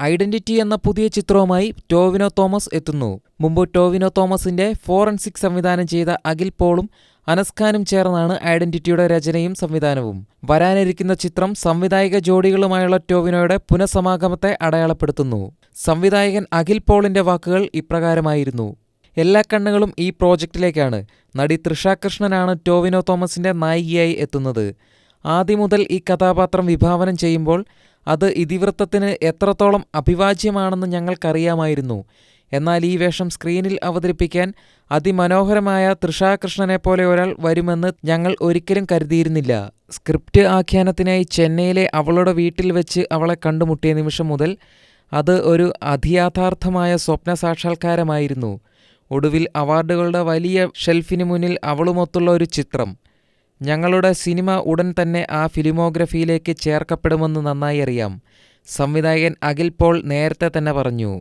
Identity എന്ന പുതിയ ചിത്രവുമായി ടോവിനോ തോമസ് എത്തുന്നു. മുമ്പ് ടോവിനോ തോമസിന്റെ ഫോറൻസിക് സംവിധാനം ചെയ്ത അഖിൽ പോളും അനസ്ഖാനും ചേർന്നാണ് ഐഡന്റിറ്റിയുടെ രചനയും സംവിധാനവും. വരാനിരിക്കുന്ന ചിത്രം സംവിധായക ജോഡികളുമായുള്ള ടോവിനോയുടെ പുനഃസമാഗമത്തെ അടയാളപ്പെടുത്തുന്നു. സംവിധായകൻ അഖിൽ പോളിന്റെ വാക്കുകൾ ഇപ്രകാരമായിരുന്നു. എല്ലാ കണ്ണുകളും ഈ പ്രോജക്റ്റിലേക്കാണ്. നടി തൃഷാകൃഷ്ണനാണ് ടോവിനോ തോമസിന്റെ നായികയായി എത്തുന്നത്. ആദ്യം മുതൽ ഈ കഥാപാത്രം വിഭാവനം ചെയ്യുമ്പോൾ അത് ഇതിവൃത്തത്തിന് എത്രത്തോളം അഭിവാജ്യമാണെന്ന് ഞങ്ങൾക്കറിയാമായിരുന്നു. എന്നാൽ ഈ വേഷം സ്ക്രീനിൽ അവതരിപ്പിക്കാൻ അതിമനോഹരമായ തൃഷാകൃഷ്ണനെ പോലെ ഒരാൾ വരുമെന്ന് ഞങ്ങൾ ഒരിക്കലും കരുതിയിരുന്നില്ല. സ്ക്രിപ്റ്റ് ആഖ്യാനത്തിനായി ചെന്നൈയിലെ അവളുടെ വീട്ടിൽ വെച്ച് അവളെ കണ്ടുമുട്ടിയ നിമിഷം മുതൽ അത് ഒരു അതിയാഥാർത്ഥമായ സ്വപ്ന സാക്ഷാത്കാരമായിരുന്നു. ഒടുവിൽ അവാർഡുകളുടെ വലിയ ഷെൽഫിന് മുന്നിൽ അവളുമൊത്തുള്ള ഒരു ചിത്രം. ഞങ്ങളുടെ സിനിമ ഉടൻ തന്നെ ആ ഫിലിമോഗ്രഫിയിലേക്ക് ചേർക്കപ്പെടുമെന്ന് നന്നായി അറിയാം സംവിധായകൻ അഖിൽ പോൾ നേരത്തെ തന്നെ പറഞ്ഞു.